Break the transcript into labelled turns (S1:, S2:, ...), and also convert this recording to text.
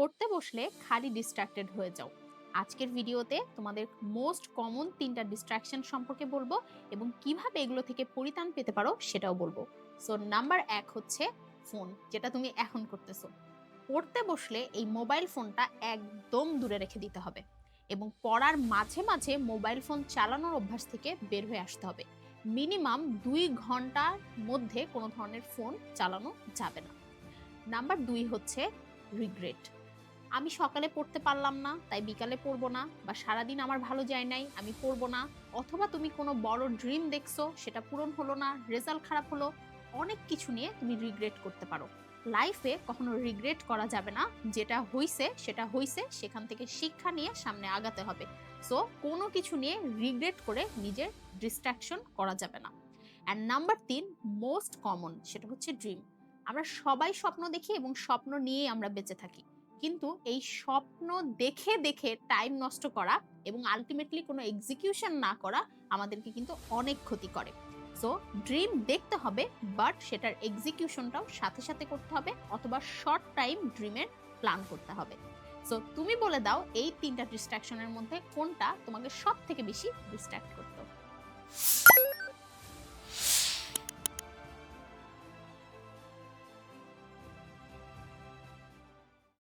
S1: পড়তে বসলে খালি ডিস্ট্রাক্টেড হয়ে যাও। আজকের ভিডিওতে তোমাদের মোস্ট কমন তিনটা ডিস্ট্রাকশন সম্পর্কে বলব এবং কীভাবে এগুলো থেকে পরিত্রাণ পেতে পারো সেটাও বলব। সো নাম্বার এক হচ্ছে ফোন যেটা তুমি এখন করতেছো। পড়তে বসলে এই মোবাইল ফোনটা একদম দূরে রেখে দিতে হবে এবং পড়ার মাঝে মাঝে মোবাইল ফোন চালানোর অভ্যাস থেকে বের হয়ে আসতে হবে। মিনিমাম দুই ঘণ্টার মধ্যে কোনো ধরনের ফোন চালানো যাবে না। নাম্বার দুই হচ্ছে রিগ্রেট আমি সকালে পড়তে পারলাম না, তাই বিকালে পড়ব না বা সারাদিন আমার ভালো যায় নাই, আমি পড়ব না। অথবা তুমি কোনো বড় ড্রিম দেখছ, সেটা পূরণ হলো না রেজাল্ট খারাপ হলো, অনেক কিছু নিয়ে তুমি রিগ্রেট করতে পারো। লাইফে কখনো রিগ্রেট করা যাবে না, যেটা হইছে, সেটা হইছে, সেখান থেকে শিক্ষা নিয়ে সামনে আগাতে হবে। সো কোনো কিছু নিয়ে রিগ্রেট করে নিজের ডিস্ট্রাকশন করা যাবে না। অ্যান্ড নাম্বার তিন মোস্ট কমন সেটা হচ্ছে ড্রিম আমরা সবাই স্বপ্ন দেখি এবং স্বপ্ন নিয়েই আমরা বেঁচে থাকি। কিন্তু এই স্বপ্ন দেখে দেখে টাইম নষ্ট করা এবং আলটিমেটলি কোনো এক্সিকিউশন না করা আমাদেরকে কিন্তু অনেক ক্ষতি করে। সো ড্রিম দেখতে হবে বাট সেটার এক্সিকিউশনটাও সাথে সাথে করতে হবে অথবা শর্ট টাইম ড্রিমের প্ল্যান করতে হবে। সো তুমি বলে দাও এই তিনটা ডিস্ট্রাকশনের মধ্যে কোনটা তোমাকে সব থেকে বেশি ডিস্ট্র্যাক্ট করতো?